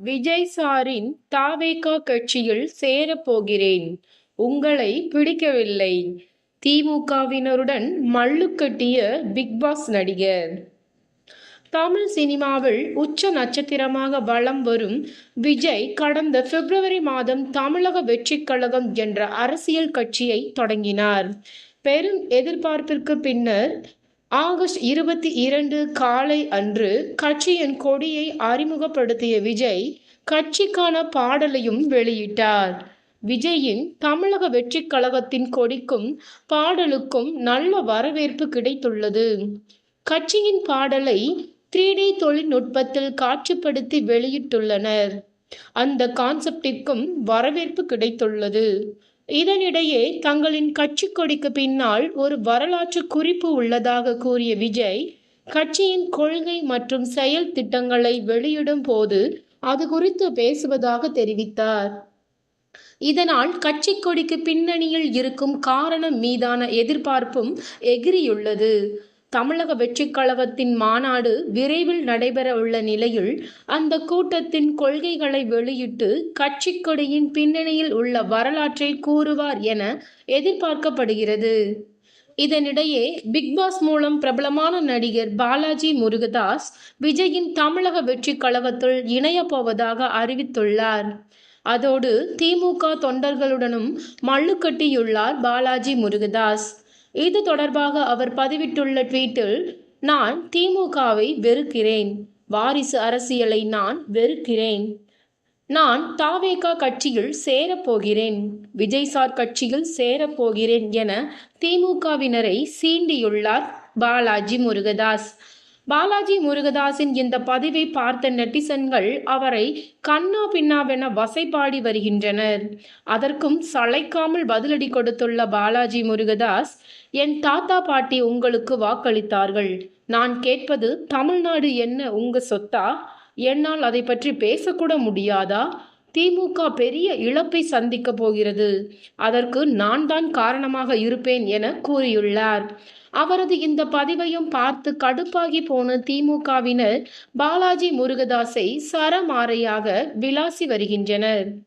விஜய் சாரின் தாவேகா கட்சியில் சேரப்போகிறேன். உங்களை பிடிக்கவில்லை. திமுகவினருடன் மல்லு கட்டிய பிக்பாஸ் நடிகர். தமிழ் சினிமாவில் உச்ச நட்சத்திரமாக வலம் வரும் விஜய் கடந்த பிப்ரவரி மாதம் தமிழக வெற்றிக் கழகம் என்ற அரசியல் கட்சியை தொடங்கினார். பெரும் எதிர்பார்ப்பிற்கு பின்னர் ஆகஸ்ட் இருபத்தி இரண்டு காலை அன்று கட்சியின் கொடியை அறிமுகப்படுத்திய விஜய் கட்சிக்கான பாடலையும் வெளியிட்டார். விஜயின் தமிழக வெற்றிக் கழகத்தின் கொடிக்கும் பாடலுக்கும் நல்ல வரவேற்பு கிடைத்துள்ளது. கட்சியின் பாடலை த்ரீ டி தொழில்நுட்பத்தில் காட்சிப்படுத்தி வெளியிட்டுள்ளனர். அந்த கான்செப்டிற்கும் வரவேற்பு கிடைத்துள்ளது. இதனிடையே தங்களின் கட்சி கொடிக்கு பின்னால் ஒரு வரலாற்று குறிப்பு உள்ளதாக கூறிய விஜய் கட்சியின் கொள்கை மற்றும் செயல் திட்டங்களை வெளியிடும் போது அது குறித்து பேசுவதாக தெரிவித்தார். இதனால் கட்சி கொடிக்கு பின்னணியில் இருக்கும் காரணம் மீதான எதிர்பார்ப்பும் எகிரியுள்ளது. தமிழக வெற்றிக் கழகத்தின் மாநாடு விரைவில் நடைபெற உள்ள நிலையில் அந்த கூட்டத்தின் கொள்கைகளை வெளியிட்டு கட்சிக்கொடியின் பின்னணியில் உள்ள வரலாற்றை கூறுவார் என எதிர்பார்க்கப்படுகிறது. இதனிடையே பிக்பாஸ் மூலம் பிரபலமான நடிகர் பாலாஜி முருகதாஸ் விஜயின் தமிழக வெற்றிக் கழகத்துள் இணையப் போவதாக அறிவித்துள்ளார். அதோடு திமுக தொண்டர்களுடனும் மல்லுக்கட்டியுள்ளார் பாலாஜி முருகதாஸ். இது தொடர்பாக அவர் பதிவிட்டுள்ள ட்வீட்டில் நான் திமுகவை வெறுக்கிறேன். வாரிசு அரசியலை நான் வெறுக்கிறேன். நான் தாவேகா கட்சியில் சேரப்போகிறேன். விஜய்சார் கட்சியில் சேரப்போகிறேன் என திமுகவினரை சீண்டியுள்ளார் பாலாஜி முருகதாஸ். பாலாஜி முருகதாஸின் இந்த பதிவை பார்த்த நெட்டிசன்கள் அவரை கண்ணா பின்னாவென வசைபாடி வருகின்றனர். அதற்கும் சளைக்காமல் பதிலடி கொடுத்துள்ள பாலாஜி முருகதாஸ் என் தாத்தா பாட்டி உங்களுக்கு வாக்களித்தார்கள். நான் கேட்பது தமிழ்நாடு என்ன உங்க சொத்தா? என்னால் அதை பற்றி பேசக்கூட முடியாதா? திமுக பெரிய இழப்பை சந்திக்க போகிறது. அதற்கு நான் தான் காரணமாக இருப்பேன் என கூறியுள்ளார். அவரது இந்த பதிவையும் பார்த்து கடுப்பாகி போன திமுகவினர் பாலாஜி முருகதாஸை சரமாறையாக விளாசி வருகின்றனர்.